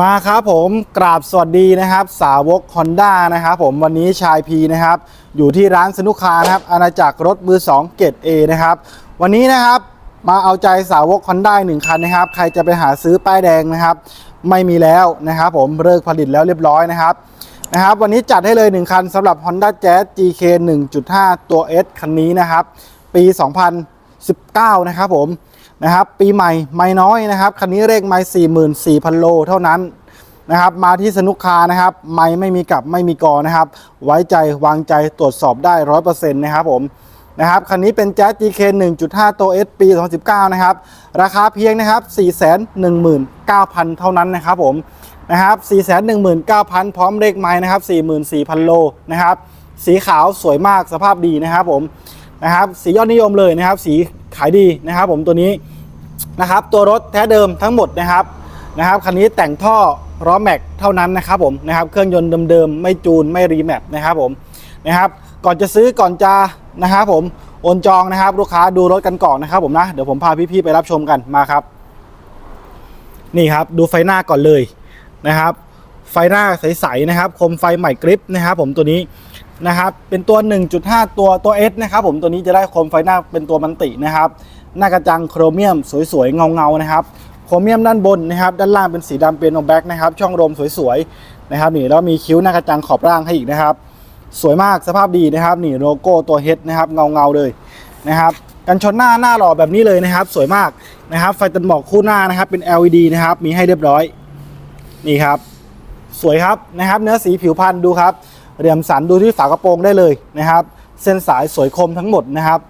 มาครับผมกราบสวัสดีนะครับ สาวก Honda นะครับผมวันนี้ชายพีนะครับ อยู่ที่ร้านสนุกคานะครับ อาณาจักรรถมือ2เกรด A นะครับ วันนี้นะครับมาเอาใจสาวก Honda หนึ่งคันนะครับ ใครจะไปหาซื้อป้ายแดงนะครับ ไม่มีแล้วนะครับผมเลิกผลิตแล้วเรียบร้อยนะครับนะครับ วันนี้จัดให้เลย 1 คันสำหรับ Honda Jazz GK 1.5 ตัว S คันนี้นะครับ ปี 2019 นะครับผม นะครับ ปีใหม่ไม่น้อยนะครับ คันนี้เลขไม่สี่หมื่นสี่พันโลเท่านั้นนะครับ มาที่สนุกคานะครับ ไม่ไม่มีกลับไม่มีกอนะครับ ไว้ใจวางใจตรวจสอบได้ร้อยเปอร์เซ็นต์นะครับผมนะครับคันนี้เป็น Jazz GK 1.5 ตัว S ปี 2019 นะครับ ราคาเพียงนะครับ 419,000 เท่านั้นนะครับผมนะครับ 419,000 พร้อมเลขไม้นะครับ 44,000 โลนะครับ สีขาวสวยมากสภาพดีนะครับผมนะครับ สียอดนิยมเลยนะครับ สีขายดีนะครับผมตัวนี้ นะครับ ตัวรถแท้เดิมทั้งหมดนะครับนะครับคันนี้แต่งท่อล้อแม็กเท่านั้นนะครับผมนะครับเครื่องยนต์เดิมๆไม่จูนไม่รีแมปนะครับผมนะครับ ก่อนจะซื้อก่อนจะนะครับผมโอนจองนะครับลูกค้าดูรถกันก่อนนะครับผมนะเดี๋ยวผมพาพี่ๆไปรับชมกันมาครับ นี่ครับดูไฟหน้าก่อนเลยนะครับไฟหน้าใสๆนะครับ คมไฟใหม่กริปนะครับ ผมตัวนี้นะครับ เป็นตัว 1.5 ตัวตัว S นะครับ ผมตัวนี้จะได้คมไฟหน้าเป็นตัวมันตินะครับ หน้ากระจังโครเมียมสวยๆเงาๆนะครับโครเมียมด้านบนนะครับด้านล่างเป็นสีดำเป็นโนแบ็กนะครับช่องลมสวยๆนะครับนี่แล้วมีคิ้วหน้ากระจังขอบล่างให้อีกนะครับ สวยมากสภาพดีนะครับนี่โลโก้ตัวเฮดนะครับเงาๆเลยนะครับกันชนหน้าหน้าหล่อแบบนี้เลยนะครับ สวยมากนะครับไฟตันหมอกคู่หน้านะครับเป็น LED นะครับมีให้เรียบร้อยนี่ครับ สวยครับนะครับ เนื้อสีผิวพรรณดูครับเหลี่ยมสันดูที่ฝากระโปรงได้เลยนะครับ เส้นสายสวยคมทั้งหมดนะครับ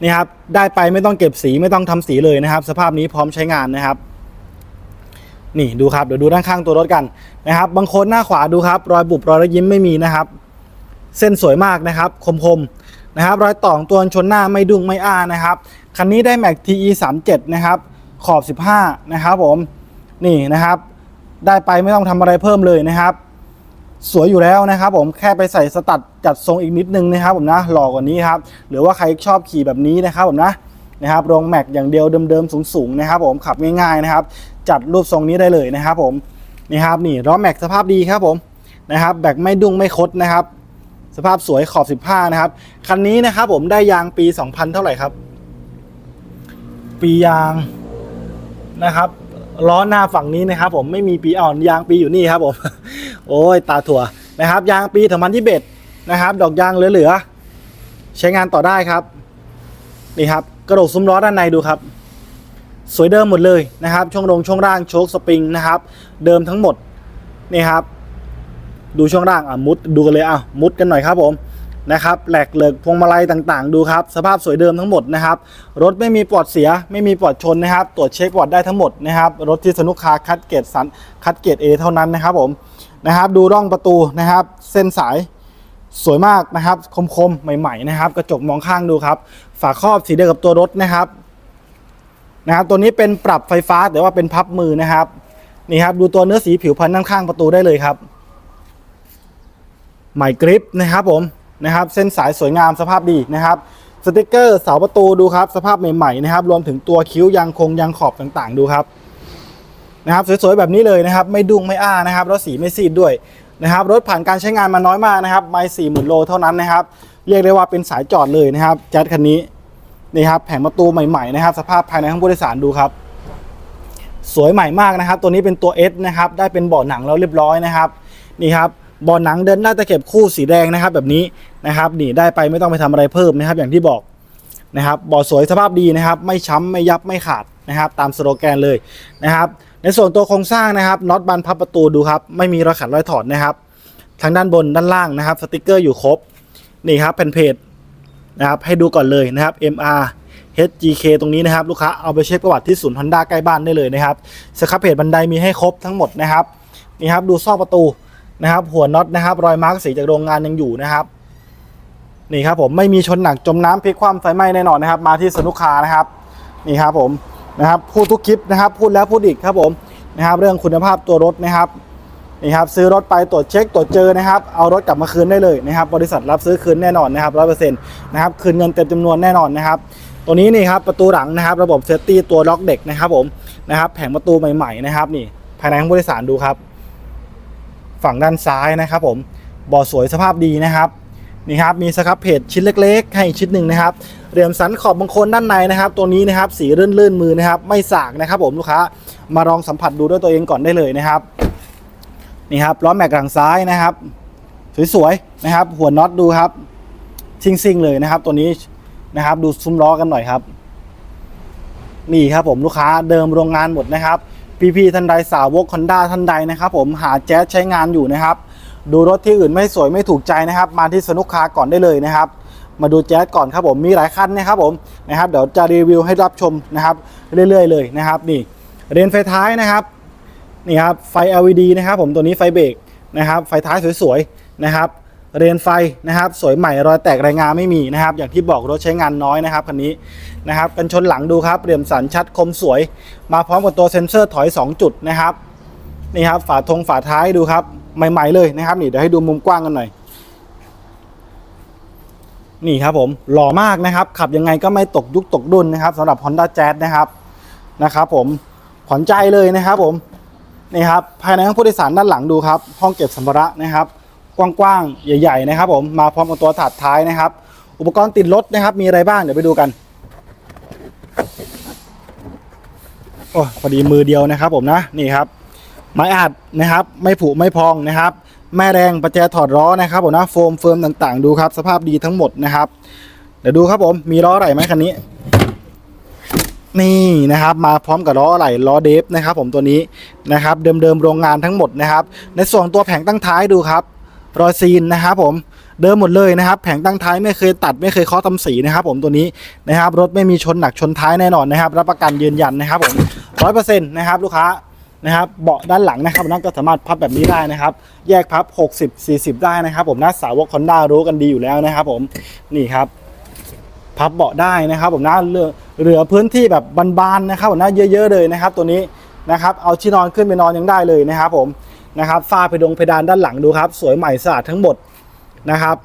นี่ครับได้ไปไม่ต้องเก็บสีไม่ต้องทำสีเลยนะครับ สภาพนี้พร้อมใช้งานนะครับ นี่ดูครับเดี๋ยวดูด้านข้างตัวรถกันนะครับ บางคนหน้าขวาดูครับ รอยบุบรอยระยิ้มไม่มีนะครับ เส้นสวยมากนะครับคมๆนะครับ รอยต่องตัวชนหน้าไม่ดุ้งไม่อ้านะครับคันนี้ได้แม็ก TE 37นะครับขอบ 15 นะครับผม นี่นะครับ ได้ไปไม่ต้องทำอะไรเพิ่มเลยนะครับ สวยอยู่แล้วนะครับผมแค่ไปใส่สตัดจัดทรงอีกนิดนึงนะครับผมนะหล่อกว่านี้ครับหรือว่าใครชอบขี่แบบนี้นะครับผมนะนะครับรองแม็กอย่างเดียวเดิมๆสูงๆนะครับผมขับง่ายๆนะครับ จัดรูปทรงนี้ได้เลยนะครับผมนี่ครับนี่ล้อแม็กสภาพดีครับผมนะครับแบกไม่ดุ้งไม่คดนะครับ สภาพสวยขอบ 15 นะครับคันนี้นะครับผมได้ยางปี 2000 เท่าไหร่ครับ ปียางนะครับ ล้อหน้าฝั่งนี้นะครับผมไม่มีปีอ่อนยางปีอยู่นี่ครับผม โอ้ยตาถั่วนะครับ ยางปีถึงพันที่เบ็ดนะครับ ดอกยางเหลือๆใช้งานต่อได้ครับ นี่ครับ กระโดกซุ้มล้อด้านในดูครับ สวยเดิมหมดเลยนะครับ ช่วงลงช่วงล่างโชคสปริงนะครับ เดิมทั้งหมดนี่ครับ ดูช่วงล่างอะมุดดูกันเลยอะมุดกันหน่อยครับผม นะครับแหลกเหลิกพวงมาลัยต่างๆ ดูครับ สภาพสวยเดิมทั้งหมดนะครับ รถไม่มีปลอดเสีย ไม่มีปลอดชนนะครับ ตรวจเช็คปลอดได้ทั้งหมดนะครับ รถที่สนุกคาคัดเกตสันคัดเกตเอเท่านั้นนะครับผมนะครับดูร่องประตูนะครับ เส้นสายสวยมากนะครับ คมๆ ใหม่ ๆ นะครับ กระจกมองข้างดูครับ ฝาครอบสีเดียวกับตัวรถนะครับนะครับ ตัวนี้เป็นปรับไฟฟ้าแต่ว่าเป็นพับมือนะครับนี่ครับดูตัวเนื้อสีผิวพันธุ์ด้านข้างประตูได้เลยครับใหม่กริปนะครับผม นะครับ เส้นสายสวยงามสภาพดีนะครับสติกเกอร์เสาประตูดูครับ สภาพใหม่ๆนะครับ รวมถึงตัวคิ้วยางคงยางขอบต่างๆ ดูครับนะครับ สวยๆแบบนี้เลยนะครับ ไม่ดุ้งไม่อ้านะครับแล้วสีไม่ซีดด้วยนะครับ รถผ่านการใช้งานมาน้อยมากนะครับไม่สี่หมื่นโลเท่านั้นนะครับ เรียกได้ว่าเป็นสายจอดเลยนะครับแจ๊ดคันนี้นี่ครับแผงประตูใหม่ๆนะครับ สภาพภายในห้องผู้โดยสารดูครับ สวยใหม่มากนะครับ ตัวนี้เป็นตัว S นะครับ ได้เป็นเบาะหนังแล้วเรียบร้อยนะครับ นี่ครับเบาะหนังเดินหน้าตะเข็บคู่สีแดงนะครับ แบบนี้ นะครับนี่ได้ไปไม่ต้องไปทำอะไรเพิ่มนะครับ อย่างที่บอกนะครับบาะสวยสภาพดีนะครับ ไม่ช้ำไม่ยับไม่ขาดนะครับ ตามสโลแกนเลยนะครับ ในส่วนตัวโครงสร้างนะครับน็อตบานพับประตูดูครับ ไม่มีรอยขัดรอยถอดนะครับทางด้านบนด้านล่างนะครับ สติกเกอร์อยู่ครบนี่ครับแผ่นเพจนะครับให้ดูก่อนเลยนะครับ MR HGK ตรงนี้นะครับ ลูกค้าเอาไปเช็คประวัติที่ศูนย์ฮอนด้าใกล้บ้านได้เลยนะครับสครับเพจบันไดมีให้ครบทั้งหมดนะครับนี่ครับดูซอกประตูนะครับ หัวน็อตนะครับ รอยมาร์กสีจากโรงงานยังอยู่นะครับ นี่ครับผมไม่มีชนหนักจมน้ำพลิกคว่ำไฟไหม้แน่นอนนะครับ มาที่สนุกคานะครับนี่ครับผมนะครับพูดทุกคลิปนะครับ พูดแล้วพูดอีกครับผมนะครับ เรื่องคุณภาพตัวรถนะครับนี่ครับซื้อรถไปตรวจเช็คตรวจเจอนะครับเอารถกลับมาคืนได้เลยนะครับ บริษัทรับซื้อคืนแน่นอนนะครับร้อยเปอร์เซ็นต์นะครับคืนเงินเต็มจำนวนแน่นอนนะครับตัวนี้นี่ครับประตูหลังนะครับ ระบบเซฟตี้ตัวล็อกเด็กนะครับผมนะครับแผงประตูใหม่ๆนะครับนี่ภายในห้องผู้โดยสารดูครับ ฝั่งด้านซ้ายนะครับ ผมบาะสวยสภาพดีนะครับ นี่ครับมีสครับเพจชิ้นเล็ก ๆ ให้ชิ้นหนึ่งนะครับเหลี่ยมสันขอบบางคนด้านในนะครับ ตัวนี้นะครับสีเลื่นๆมือนะครับไม่สากนะครับ ผมลูกค้ามาลองสัมผัสดูด้วยตัวเองก่อนได้เลยนะครับนี่ครับล้อแม็กหลังซ้ายนะครับ สวยๆนะครับ หัวน็อตดูครับซิ่งๆเลยนะครับ ตัวนี้นะครับ ดูซุ้มล้อกันหน่อยครับนี่ครับผมลูกค้าเดิมโรงงานหมดนะครับพี่ๆท่านใดสาวกคอนด้าท่านใดนะครับ ผมหาแจ๊สใช้งานอยู่นะครับ ดูรถที่อื่นไม่สวยไม่ถูกใจนะครับ มาที่สนุกคาก่อนได้เลยนะครับ มาดูแจ๊สก่อนครับผมมีหลายคันนะครับผมนะครับเดี๋ยวจะรีวิวให้รับชมนะครับ เรื่อย ๆ เลยนะครับนี่เรียนไฟท้ายนะครับนี่ครับไฟ LED นะครับ ผมตัวนี้ไฟเบรกนะครับไฟท้ายสวยๆนะครับเรียนไฟนะครับสวยใหม่รอยแตกรายงานไม่มีนะครับ อย่างที่บอกรถใช้งานน้อยนะครับคันนี้นะครับกันชนหลังดูครับเหลี่ยมสันชัดคมสวย มาพร้อมกับตัวเซ็นเซอร์ถอย 2 จุดนะครับ นี่ครับฝาทงฝาท้ายดูครับ ใหม่ ๆ เลยนะครับ นี่เดี๋ยวให้ดูมุมกว้างกันหน่อย นี่ครับผมหล่อมากนะครับ ขับยังไงก็ไม่ตกยุคตกดุนนะครับสำหรับ Honda Jazz นะครับนะครับ ผมขวัญใจเลยนะครับ ผมนี่ครับภายในห้องผู้โดยสารด้านหลังดูครับ ห้องเก็บสัมภาระนะครับ กว้างๆใหญ่ ๆ นะครับ ผมมาพร้อมกับตัวถาดท้ายนะครับ อุปกรณ์ติดรถนะครับ มีอะไรบ้างเดี๋ยวไปดูกันโอ้พอดีมือเดียวนะครับ ผมนะนี่ครับ ไม้อัดนะครับ ไม่ผุไม่พองนะครับ แม่แรงประแจถอดล้อนะครับผมนะโฟมเฟิร์มต่างๆ ดูครับ สภาพดีทั้งหมดนะครับ เดี๋ยวดูครับผมมีล้ออะไรไหมคันนี้ นี่นะครับ มาพร้อมกับล้ออะไรล้อเดฟนะครับ ผมตัวนี้นะครับ เดิมๆโรงงานทั้งหมดนะครับ ในส่วนตัวแผงตั้งท้ายดูครับรอยซีนนะครับผมเดิมหมดเลยนะครับ แผงตั้งท้ายไม่เคยตัดไม่เคยเคาะทำสีนะครับ ผมตัวนี้นะครับ รถไม่มีชนหนักชนท้ายแน่นอนนะครับ รับประกันยืนยันนะครับผมร้อยเปอร์เซ็นต์นะครับลูกค้า นะครับ เบาะด้านหลังนะครับนั่นก็สามารถพับแบบนี้ได้นะครับ แยกพับ 60 40 ได้นะครับ ผมนะสาวกคอนด้ารู้กันดีอยู่แล้วนะครับ ผมนี่ครับ พับเบาะได้นะครับผมนะเหลือเหลือพื้นที่แบบบานๆนะครับผมนะเยอะ ๆ เลยนะครับ ตัวนี้นะครับ เอาที่นอนขึ้นไปนอนยังได้เลยนะครับ ผมนะครับฝ้าเพดงเพดานด้านหลังดูครับ สวยใหม่สะอาดทั้งหมดนะครับ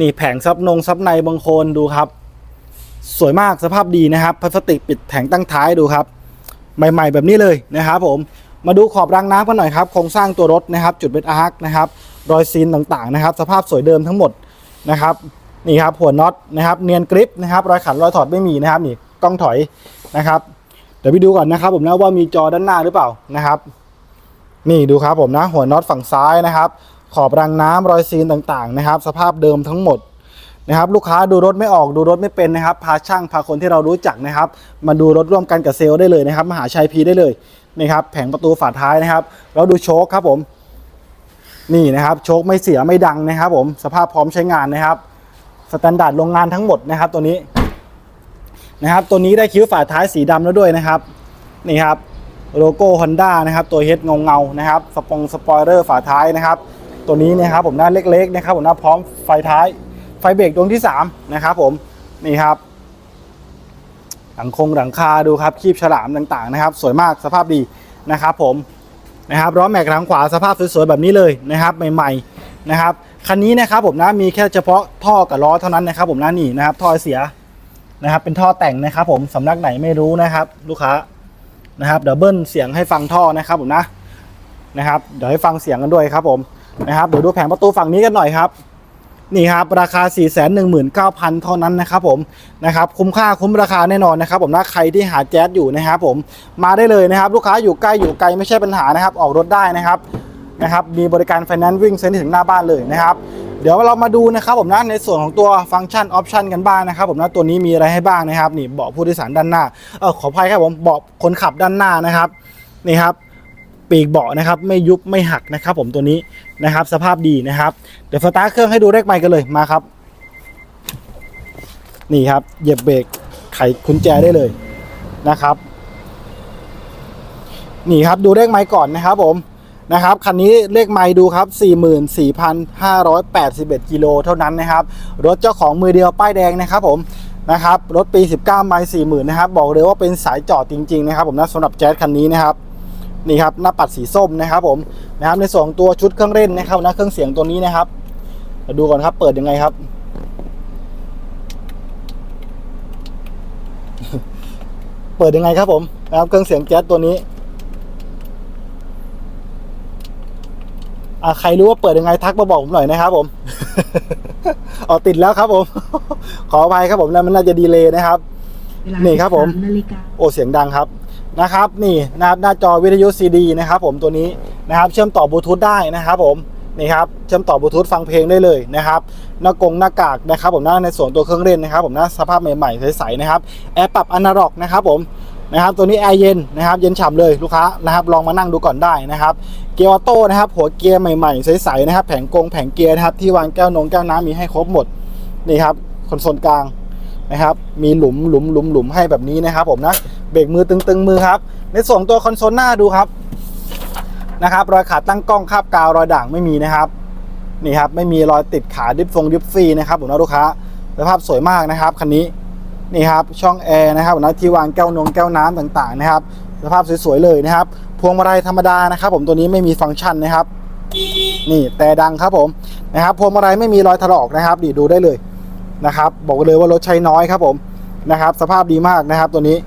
นี่แผงซับนงซับในบางโคนดูครับ สวยมากสภาพดีนะครับพลาสติกปิดแผงตั้งท้ายดูครับ ใหม่ๆ แบบนี้เลยนะครับผมมาดูขอบรางน้ำกันหน่อยครับโครงสร้างตัวรถนะครับจุดเบ็ดอาร์คนะครับรอยซีนต่างๆนะครับ สภาพสวยเดิมทั้งหมดนะครับนี่ครับหัวน็อตนะครับเนียนกริปนะครับรอยขันรอยถอดไม่มีนะครับนี่กล้องถอยนะครับ เดี๋ยวไปดูก่อนนะครับ ผมนะว่ามีจอด้านหน้าหรือเปล่านะครับ นี่ดูครับผมนะหัวน็อตฝั่งซ้ายนะครับ ขอบรางน้ำรอยซีนต่างๆนะครับ สภาพเดิมทั้งหมด นะครับลูกค้าดูรถไม่ออกดูรถไม่เป็นนะครับพาช่างพาคนที่เรารู้จักนะครับ มาดูรถร่วมกันกับเซลล์ได้เลยนะครับมหาชัยพีได้เลยนี่ครับแผงประตูฝาท้ายนะครับ แล้วดูโชคครับผมนี่นะครับโชคไม่เสียไม่ดังนะครับ ผมสภาพพร้อมใช้งานนะครับสแตนดาร์ดโรงงานทั้งหมดนะครับ ตัวนี้นะครับ ตัวนี้ได้คิ้วฝาท้ายสีดำแล้วด้วยนะครับนี่ครับโลโก้ Honda นะครับตัวเฮดเงาเงานะครับสปองสปอยเลอร์ฝาท้ายนะครับ ตัวนี้นะครับผมหน้าเล็กๆนะครับผมหน้าพร้อมไฟท้าย ฟเบรกดวงที่ 3 นะครับผมนี่ครับ หลังคงหลังคาดูครับคีบฉลามต่างๆนะครับ สวยมากสภาพดีนะครับผมนะครับล้อแม็กหลังขวาสภาพสวยๆแบบนี้เลยนะครับ ใหม่ๆนะครับคันนี้นะครับผมนะมีแค่เฉพาะท่อกับล้อเท่านั้นนะครับ ผมนะนี่นะครับท่อเสียนะครับ เป็นท่อแต่งนะครับ ผมสำนักไหนไม่รู้นะครับ ลูกค้านะครับเดี๋ยวเบิ้ลเสียงให้ฟังท่อนะครับ ผมนะนะครับ เดี๋ยวให้ฟังเสียงกันด้วยครับ ผมนะครับเดี๋ยวดูแผงประตูฝั่งนี้กันหน่อยครับ นี่ครับราคา 4 1 9 0 0 0 เท่านั้นนะครับผมนะครับคุ้มค่าคุ้มราคาแน่นอนนะครับผมนะใครที่หาแจ๊สอยู่นะครับผมมาได้เลยนะครับ ลูกค้าอยู่ใกล้อยู่ไกลไม่ใช่ปัญหานะครับ ออกรถได้นะครับนะครับมีบริการไฟแนนซ์วิ่งเซ็นถึงหน้าบ้านเลยนะครับเดี๋ยวเรามาดูนะครับผมนะในส่วนของตัวฟังก์ชันออปชันกันบ้างนะครับผมนะตัวนี้มีอะไรให้บ้างนะครับนี่เบาะผู้โดยสารด้านหน้าเออขออภัยครับผมเบาะคนขับด้านหน้านะครับนี่ครับ ปีกเบาะนะครับไม่ยุบไม่หักนะครับผมตัวนี้นะครับสภาพดีนะครับ เดี๋ยวสตาร์ทเครื่องให้ดูเลขไมค์กันเลยมาครับ นี่ครับเหยียบเบรกไขกุญแจได้เลยนะครับนี่ครับดูเลขไมค์ก่อนนะครับผมนะครับคันนี้เลขไมค์ดูครับ 44,581 กิโลเท่านั้นนะครับ รถเจ้าของมือเดียวป้ายแดงนะครับผมนะครับรถปี 19ไมล์40,000นะครับบอกเลยว่าเป็นสายจอดจริงๆนะครับผมนะสำหรับแจ๊สคันนี้นะครับ นี่ครับหน้าปัดสีส้มนะครับผมนะครับในส่วนตัวชุดเครื่องเล่นนะครับนะเครื่องเสียงตัวนี้นะครับมาดูก่อนครับเปิดยังไงครับ เปิดยังไงครับผมนะครับเครื่องเสียงแก๊สตัวนี้ใครรู้ว่าเปิดยังไงทักมาบอกผมหน่อยนะครับผมอ๋อติดแล้วครับผม ขออภัยครับผมแล้วมันน่าจะดีเลยนะครับ นี่ครับผม โอ้เสียงดังครับ นะครับนี่นะครับหน้าจอวิทยุซีดีนะครับผมตัวนี้นะครับเชื่อมต่อบลูทูธได้นะครับผมนี่ครับเชื่อมต่อบลูทูธฟังเพลงได้เลยนะครับหน้ากงหน้ากากนะครับผมหน้าในส่วนตัวเครื่องเล่นนะครับผมหน้าสภาพใหม่ๆใสๆนะครับแอร์ปรับอนาล็อกนะครับผมนะครับตัวนี้แอร์เย็นนะครับเย็นฉ่ำเลยลูกค้านะครับลองมานั่งดูก่อนได้นะครับเกียร์ออโต้นะครับหัวเกียร์ใหม่ๆใสๆนะครับแผงกงแผงเกียร์นะครับที่วางแก้วนงแก้วน้ำมีให้ครบหมดนี่ครับคอนโซลกลาง นะครับ มีหลุมหลุมหลุมหลุมให้แบบนี้นะครับ ผมนะเบรกมือตึงๆมือครับ ในส่วนตัวคอนโซลหน้าดูครับนะครับรอยขาตั้งกล้องคาบกาวรอยด่างไม่มีนะครับนี่ครับไม่มีรอยติดขาดิฟฟงดิฟฟรีนะครับผมนะลูกค้าสภาพสวยมากนะครับคันนี้นี่ครับช่องแอร์นะครับผมนะที่วางแก้วนงแก้วน้ำต่างๆนะครับ สภาพสวยๆเลยนะครับ พวงมาลัยธรรมดานะครับ ผมตัวนี้ไม่มีฟังก์ชันนะครับ นี่แต่ดังครับผมนะครับพวงมาลัยไม่มีรอยถลอกนะครับดีดูได้เลย นะครับ บอกเลยว่ารถใช้น้อยครับผมนะครับ สภาพดีมากนะครับตัวนี้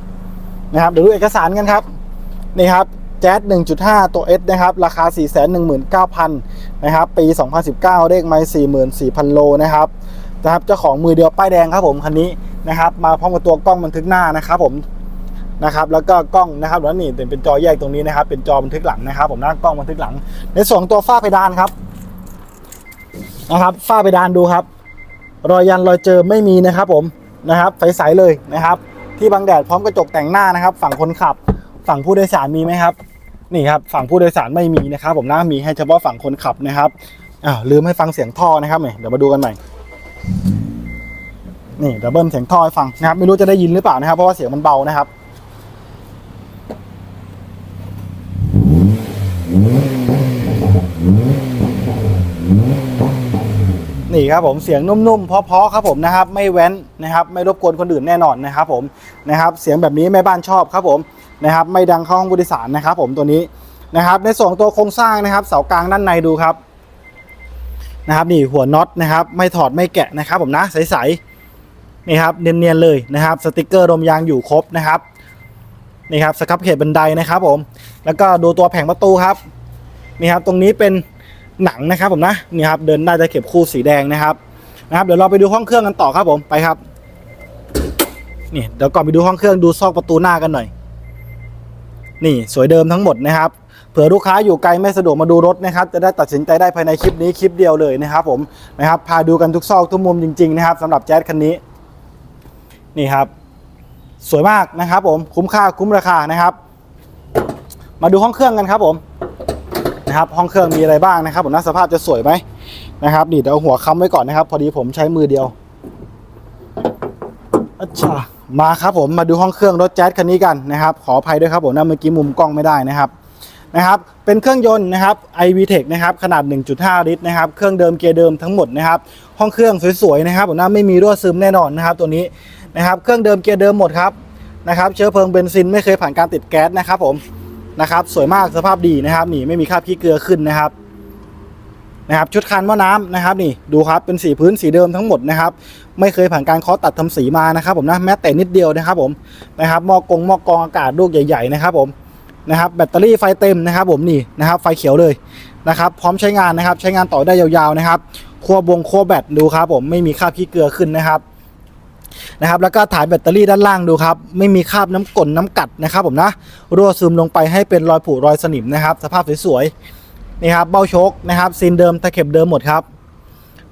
นะครับเดี๋ยวดูเอกสารกันครับนี่ครับแจ๊ด1.5 ตัว S นะครับ ราคา 419,000 นะครับ ปี 2019 เลขไม่44,000 โลนะครับนะครับ เจ้าของมือเดียวป้ายแดงครับผม คันนี้นะครับ มาพร้อมกับตัวกล้องบันทึกหน้านะครับผมนะครับแล้วก็กล้องนะครับแล้วนี่เป็นจอแยกตรงนี้นะครับ เป็นจอบันทึกหลังนะครับ ผมหน้ากล้องบันทึกหลัง ในส่วนตัวฝ้าเพดานครับนะครับฝ้าเพดานดูครับ รอยยันรอยเจอไม่มีนะครับผมนะครับใสๆเลยนะครับ ที่บังแดดพร้อมกระจกแต่งหน้านะครับ ฝั่งคนขับ ฝั่งผู้โดยสารมีไหมครับ นี่ครับฝั่งผู้โดยสารไม่มีนะครับ ผมนะมีให้เฉพาะฝั่งคนขับนะครับอ้าวลืมให้ฟังเสียงท่อนะครับเนี่ยเดี๋ยวมาดูกันใหม่นี่เดี๋ยวเบิ้ลเสียงท่อให้ฟังนะครับ ไม่รู้จะได้ยินหรือเปล่านะครับ เพราะว่าเสียงมันเบานะครับ นี่ครับผมเสียงนุ่มๆเพาะๆครับผมนะครับไม่แว้นนะครับไม่รบกวนคนอื่นแน่นอนนะครับผมนะครับเสียงแบบนี้แม่บ้านชอบครับผมนะครับไม่ดังเข้าห้องผู้โดยสารนะครับผมตัวนี้นะครับในส่วนตัวโครงสร้างนะครับเสากลางด้านในดูครับนะครับนี่หัวน็อตนะครับไม่ถอดไม่แกะนะครับผมนะใสๆนี่ครับเนียนๆเลยนะครับสติกเกอร์ลมยางอยู่ครบนะครับนี่ครับสครับเขตบันไดนะครับผมแล้วก็ดูตัวแผงประตูครับนี่ครับตรงนี้เป็น หนังนะครับผมนะนี่ครับเดินได้จะเข็บคู่สีแดงนะครับนะครับเดี๋ยวเราไปดูห้องเครื่องกันต่อครับผมไปครับนี่เดี๋ยวก่อนไปดูห้องเครื่องดูซอกประตูหน้ากันหน่อย นี่สวยเดิมทั้งหมดนะครับเผื่อลูกค้าอยู่ไกลไม่สะดวกมาดูรถนะครับ จะได้ตัดสินใจได้ภายในคลิปนี้คลิปเดียวเลยนะครับ ผมนะครับพาดูกันทุกซอกทุกมุมจริงๆนะครับสำหรับแจ๊สคันนี้ นี่ครับ สวยมากนะครับ ผมคุ้มค่าคุ้มราคานะครับ มาดูห้องเครื่องกันครับผม นะครับห้องเครื่องมีอะไรบ้างนะครับผมนะสภาพจะสวยไหมนะครับนี่เดี๋ยวเอาหัวค้ำไว้ก่อนนะครับ พอดีผมใช้มือเดียวอัชชามาครับผมมาดูห้องเครื่องรถแจ๊สคันนี้กันนะครับ ขออภัยด้วยครับผมนะเมื่อกี้มุมกล้องไม่ได้นะครับนะครับเป็นเครื่องยนต์นะครับ iVTEC นะครับขนาด 1.5 ลิตรนะครับเครื่องเดิมเกียร์เดิมทั้งหมดนะครับห้องเครื่องสวยๆนะครับผมนะไม่มีรั่วซึมแน่นอนนะครับ ตัวนี้นะครับเครื่องเดิมเกียร์เดิมหมดครับนะครับเชื้อเพลิงเบนซินไม่เคยผ่านการติดแก๊สนะครับผม นะครับ สวยมากสภาพดีนะครับนี่ไม่มีคราบขี้เกลือขึ้นนะครับนะครับชุดคันหม้อน้ำนะครับนี่ดูครับเป็นสีพื้นสีเดิมทั้งหมดนะครับ ไม่เคยผ่านการเคาะตัดทำสีมานะครับ ผมนะแม้แต่นิดเดียวนะครับ ผมนะครับหม้อกงหม้อกองอากาศลูกใหญ่ ๆ นะครับ ผมนะครับ แบตเตอรี่ไฟเต็มนะครับ ผมนี่นะครับไฟเขียวเลยนะครับ พร้อมใช้งานนะครับ ใช้งานต่อได้ยาวๆนะครับขั้วบงขั้วแบตดูครับ ผมไม่มีคราบขี้เกลือขึ้นนะครับ นะครับแล้วก็ถ่ายแบตเตอรี่ด้านล่างดูครับไม่มีคราบน้ำกลนน้ำกัดนะครับผมนะรั่วซึมลงไปให้เป็นรอยผุรอยสนิมนะครับ สภาพสวยๆนี่ครับเบ้าโชคนะครับซีนเดิมตะเข็บเดิมหมดครับ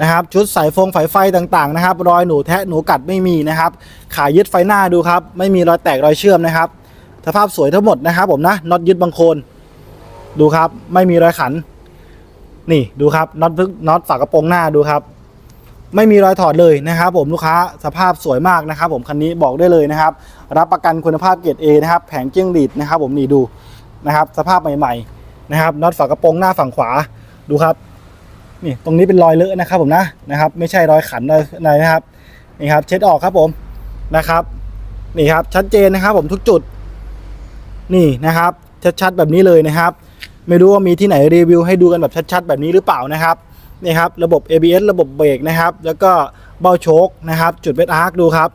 นะครับชุดสายฟงสายไฟต่างๆนะครับ รอยหนูแทะหนูกัดไม่มีนะครับ ขายึดไฟหน้าดูครับ ไม่มีรอยแตกรอยเชื่อมนะครับ สภาพสวยทั้งหมดนะครับ ผมนะน็อตยึดบางโคนดูครับ ไม่มีรอยขัน นี่ดูครับน็อตพึกน็อตฝากระโปรงหน้าดูครับ ไม่มีรอยถอดเลยนะครับ ผมลูกค้าสภาพสวยมากนะครับ ผมคันนี้บอกได้เลยนะครับ รับประกันคุณภาพเกรด A นะครับแผงเจี้ยงดีดนะครับ ผมนี่ดูนะครับ สภาพใหม่ๆนะครับน็อตฝากระโปรงหน้าฝั่งขวาดูครับนี่ตรงนี้เป็นรอยเลอะนะครับ ผมนะนะครับ ไม่ใช่รอยขันอะไรนะครับนี่ครับ เช็ดออกครับผมนะครับนี่ครับชัดเจนนะครับ ผมทุกจุด นี่นะครับชัดๆแบบนี้เลยนะครับ ไม่รู้ว่ามีที่ไหนรีวิวให้ดูกันแบบชัดๆแบบนี้หรือเปล่านะครับ นี่ครับระบบ ABS ระบบเบรกนะครับ แล้วก็เบ้าโชคนะครับ จุดเวทอาร์คดูครับ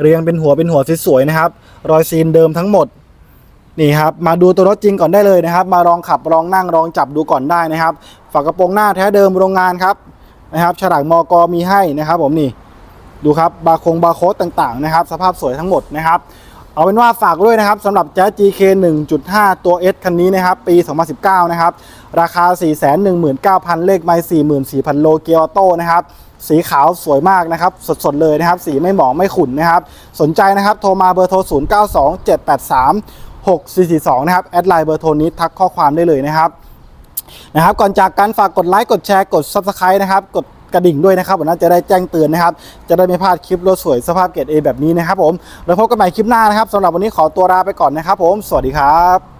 เรียงเป็นหัวเป็นหัวสวยๆนะครับ รอยซีนเดิมทั้งหมดนี่ครับมาดูตัวรถจริงก่อนได้เลยนะครับ มาลองขับลองนั่งลองจับดูก่อนได้นะครับ ฝากระโปรงหน้าแท้เดิมโรงงานครับนะครับ ฉลากมกมีให้นะครับ ผมนี่ดูครับบาร์คงบาร์โค้ดต่างๆนะครับ สภาพสวยทั้งหมดนะครับ เอาเป็นว่าฝากด้วยนะครับสำหรับ Jazz GK 1.5 ตัว S คันนี้นะครับ ปี 2019 นะครับ ราคา 419,000 เลขไมล์44,000 โลเกียร์ออโต้นะครับสีขาวสวยมากนะครับ สดๆเลยนะครับ สีไม่หมองไม่ขุ่นนะครับ สนใจนะครับโทรมาเบอร์โทร 092783 6442 นะครับ แอดไลน์เบอร์โทรนี้ทักข้อความได้เลยนะครับนะครับก่อนจากกันฝากกดไลค์กดแชร์กด Subscribe นะครับกด กระดิ่งด้วยนะครับวันนั้นจะได้แจ้งเตือนนะครับ จะได้ไม่พลาดคลิปรถสวยสภาพเกรด A แบบนี้นะครับผมแล้วพบกันใหม่คลิปหน้านะครับสำหรับวันนี้ขอตัวลาไปก่อนนะครับผม สวัสดีครับ